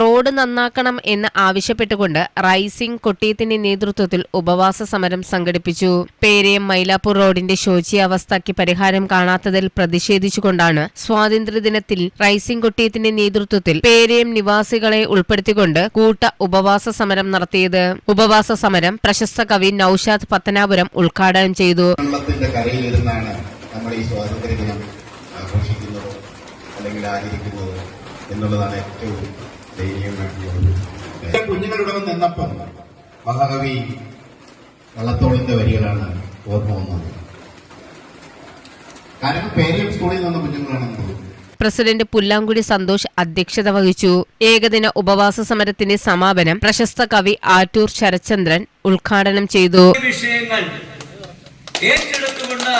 Road നന്നാക്കണം എന്ന് ആവശ്യപ്പെട്ടുകൊണ്ട് റൈസിംഗ് കൊട്ടിയത്തിന്റെ നേതൃത്വത്തിൽ ഉപവാസ സമരം സംഘടിപ്പിച്ചു. പേരയം മൈലാപ്പൂർ റോഡിന്റെ ശോചിയാവസ്ഥയ്ക്ക് പരിഹാരം കാണാത്തതിൽ പ്രതിഷേധിച്ചുകൊണ്ടാണ് സ്വാതന്ത്ര്യദിനത്തിൽ റൈസിംഗ് കൊട്ടിയത്തിന്റെ നേതൃത്വത്തിൽ പേരയം നിവാസികളെ ഉൾപ്പെടുത്തിക്കൊണ്ട് കൂട്ട ഉപവാസ സമരം നടത്തിയത്. ഉപവാസ സമരം പ്രശസ്ത കവി നൌഷാദ് പത്തനാപുരം ഉദ്ഘാടനം ചെയ്തു. നമ്മൾ ഈ അല്ലെങ്കിൽ എന്നുള്ളതാണ് ഏറ്റവും ദയനീയമായിട്ടുള്ളത് കുഞ്ഞുങ്ങളുടെ നിന്നപ്പം മഹാകവി വള്ളത്തോളിന്റെ വരികളാണ് ഓർമ്മ വന്നത്. കാരണം പേരിലും സ്കൂളിൽ നിന്ന് കുഞ്ഞുങ്ങളാണെന്ന് തോന്നുന്നു. പ്രസിഡന്റ് പുല്ലാങ്കുടി സന്തോഷ് അധ്യക്ഷത വഹിച്ചു. ഏകദിന ഉപവാസ സമരത്തിന്റെ സമാപനം പ്രശസ്ത കവി ആറ്റൂർ ശരചന്ദ്രൻ ഉദ്ഘാടനം ചെയ്തു. വിഷയങ്ങൾ ഏറ്റെടുത്തുകൊണ്ട്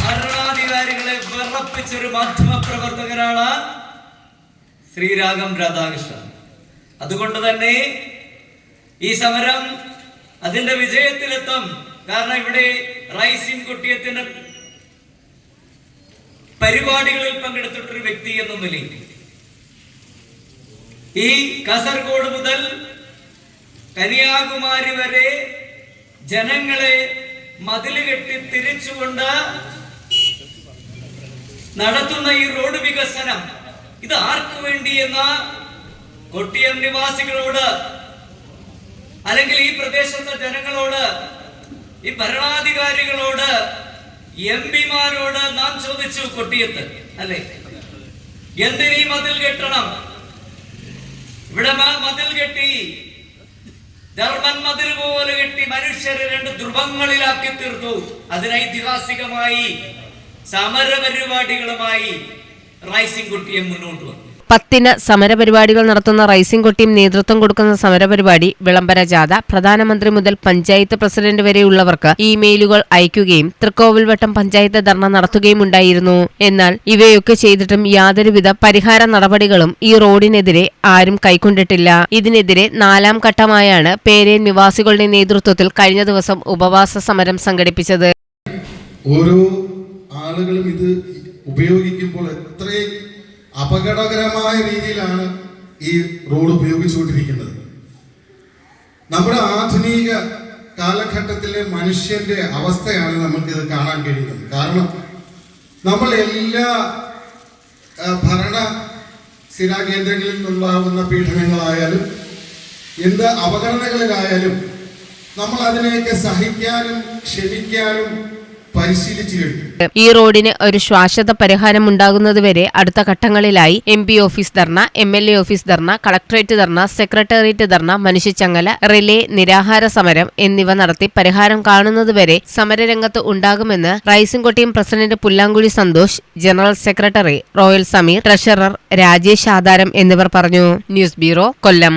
ഭരണാധികാരികളെ വിറപ്പിച്ചൊരു മാധ്യമ പ്രവർത്തകരാണ് ശ്രീരാഗം രാധാകൃഷ്ണൻ അതുകൊണ്ട് തന്നെ ഈ സമരം അതിന്റെ വിജയത്തിലെത്തും. കാരണം ഇവിടെ റൈസിംഗ് കുട്ടിയത്തിന്റെ പരിപാടികളിൽ പങ്കെടുത്തിട്ടൊരു വ്യക്തി എന്ന ഈ കാസർഗോഡ് മുതൽ കന്യാകുമാരി വരെ ജനങ്ങളെ മതിൽ കെട്ടി തിരിച്ചുകൊണ്ട് നടത്തുന്ന ഈ റോഡ് വികസനം ഇത് ആർക്കു വേണ്ടി എന്ന കൊട്ടിയം നിവാസികളോട് അല്ലെങ്കിൽ ഈ പ്രദേശത്തെ ജനങ്ങളോട് ഈ ഭരണാധികാരികളോട് എം പിമാരോട് നാം ചോദിച്ചു കൊട്ടിയത്ത് അല്ലെ? എന്തിനീ മതിൽ കെട്ടണം? ഇവിടെ മതിൽ കെട്ടി ധർമ്മൻ മതിൽ പോലെ കെട്ടി മനുഷ്യരെ രണ്ട് ധ്രുവങ്ങളിലാക്കി തീർത്തു. അതിന് ഐതിഹാസികമായി സമര പരിപാടികളുമായി റൈസിംഗ് കുട്ടിയെ മുന്നോട്ട് വന്നു. പത്തിന് സമരപരിപാടികൾ നടത്തുന്ന റൈസിംഗ് കൊട്ടിയും നേതൃത്വം കൊടുക്കുന്ന സമരപരിപാടി വിളംബര ജാഥ. പ്രധാനമന്ത്രി മുതൽ പഞ്ചായത്ത് പ്രസിഡന്റ് വരെയുള്ളവർക്ക് ഇമെയിലുകൾ അയക്കുകയും തൃക്കോവിൽവട്ടം പഞ്ചായത്ത് ധർണ നടത്തുകയും ഉണ്ടായിരുന്നു. എന്നാൽ ഇവയൊക്കെ ചെയ്തിട്ടും യാതൊരുവിധ പരിഹാര നടപടികളും ഈ റോഡിനെതിരെ ആരും കൈക്കൊണ്ടിട്ടില്ല. ഇതിനെതിരെ നാലാം ഘട്ടമായാണ് പേരേൻ നിവാസികളുടെ നേതൃത്വത്തിൽ കഴിഞ്ഞ ദിവസം ഉപവാസ സമരം സംഘടിപ്പിച്ചത്. ഓരോ ആളുകളും ഇത് ഉപയോഗിക്കുമ്പോൾ എത്രയും അപകടകരമായ രീതിയിലാണ് ഈ റോഡ് ഉപയോഗിച്ചുകൊണ്ടിരിക്കുന്നത്. നമ്മുടെ ആധുനിക കാലഘട്ടത്തിലെ മനുഷ്യന്റെ അവസ്ഥയാണ് നമുക്ക് ഇത് കാണാൻ കഴിയുന്നത്. കാരണം നമ്മൾ എല്ലാ ഭരണ സ്ഥിരാകേന്ദ്രങ്ങളിൽ നിന്നുണ്ടാകുന്ന പീഡനങ്ങളായാലും എന്ത് അപകടങ്ങളിലായാലും നമ്മൾ അതിനെയൊക്കെ സഹിക്കാനും ക്ഷമിക്കാനും ഈ റോഡിന് ഒരു ശ്വാശ്വത പരിഹാരം ഉണ്ടാകുന്നതുവരെ അടുത്ത ഘട്ടങ്ങളിലായി M P office dharna M L A office dharna collectorate dharna secretariat dharna മനുഷ്യച്ചങ്ങല relay നിരാഹാര സമരം എന്നിവ നടത്തി പരിഹാരം കാണുന്നതുവരെ സമരരംഗത്ത് ഉണ്ടാകുമെന്ന് rising Kottiyam president Pullankuzhi Santhosh general secretary Royal Sameer treasurer Rajesh Aadharam എന്നിവർ പറഞ്ഞു. News bureau Kollam.